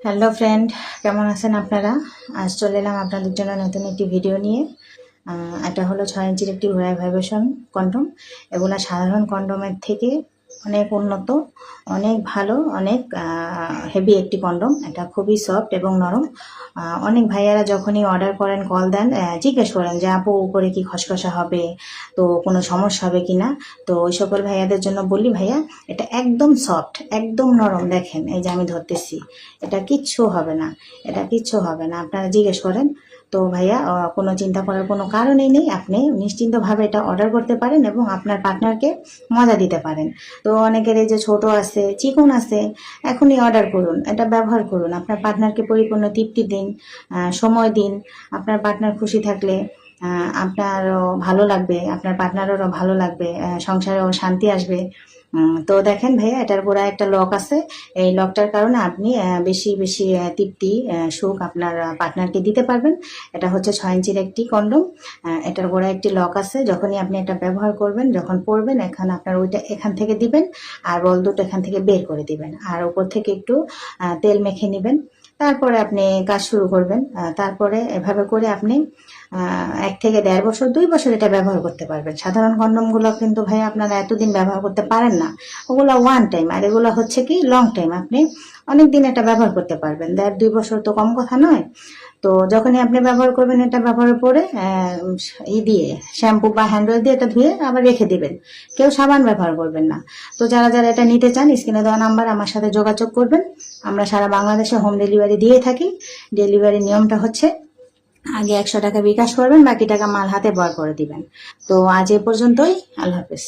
Hello friend, কেমন আছেন আপনারা? আজ চলে এলাম আপনাদের জন্য নতুন একটি ভিডিও নিয়ে। এটা হলো ছয় ইঞ্চির একটি ভোয়াই ভাইব্রেশন কন্ডম এগুলো সাধারণ কন্ডমের থেকে অনেক উন্নত, অনেক ভালো, অনেক হেভি একটি কন্ডম। এটা খুবই সফট এবং নরম। অনেক ভাইয়ারা যখনই অর্ডার করেন কল দেন জিজ্ঞেস করেন যে, আপু, উপরে কি খসখসা হবে? তো কোনো সমস্যা হবে কি না? তো ওই সকল ভাইয়াদের জন্য বলি, ভাইয়া, এটা একদম সফট একদম নরম, দেখেন, এই যে আমি ধরতেছি। এটা কিচ্ছু হবে না, এটা কিচ্ছু হবে না। আপনারা জিজ্ঞেস করেন, তো ভাইয়া কোনো চিন্তা করার কোনো কারণই নেই। আপনি নিশ্চিন্তভাবে এটা অর্ডার করতে পারেন এবং আপনার পার্টনারকে মজা দিতে পারেন। তো অনেকের এই যে ছোট আছে, চিকন আছে, এখনই অর্ডার করুন। এটা ব্যবহার করুন। আপনার পার্টনারকে পরিপূর্ণ তৃপ্তি দিন সময় দিন। আপনার পার্টনার খুশি থাকলে আপনারও ভালো লাগবে, আপনার পার্টনারেরও ভালো লাগবে সংসারেও শান্তি আসবে। তো দেখেন ভাইয়া, এটার পুরো একটা লক আছে। এই লকটার কারণে আপনি বেশি বেশি তৃপ্তি সুখ আপনার পার্টনারকে দিতে পারবেন। এটা হচ্ছে ছয় ইঞ্চির একটি কন্ডম এটার গোড়ায় একটি লক আছে। যখনই আপনি এটা ব্যবহার করবেন, যখন পরবেন, এখানে আপনার ওইটা এখান থেকে দিবেন, আর বল দুটো এখান থেকে বের করে দিবেন। আর ওপর থেকে একটু তেল মেখে নেবেন। তারপরে আপনি কাজ শুরু করবেন। তারপরে এভাবে করে আপনি এক থেকে দেড় বছর, দুই বছর এটা ব্যবহার করতে পারবেন। সাধারণ কন্ডমগুলো কিন্তু ভাই আপনারা এতদিন ব্যবহার করতে পারেন না। ওগুলো ওয়ান টাইম আর এগুলো হচ্ছে কি লং টাইম আপনি অনেক দিন এটা ব্যবহার করতে পারবেন। দেড়, দুই বছর তো কম কথা নয়। তো যখনই আপনি ব্যবহার করবেন এটা ব্যবহারের পরে ই দিয়ে শ্যাম্পু বা হ্যান্ড ওয়াশ দিয়ে এটা ধুয়ে আবার রেখে দিবেন। কেউ সাবান ব্যবহার করবেন না। তো যারা যারা এটা নিতে চান, স্ক্রিনে দেওয়া নাম্বার, আমার সাথে যোগাযোগ করবেন। আমরা সারা বাংলাদেশে হোম ডেলিভারি দিয়ে থাকি। ডেলিভারি নিয়মটা হচ্ছে আগে একশো টাকা বিকাশ করবেন, বাকি টাকা মাল হাতে বয় করে দিবেন। তো আজ এ পর্যন্তই, আল্লাহ হাফেজ।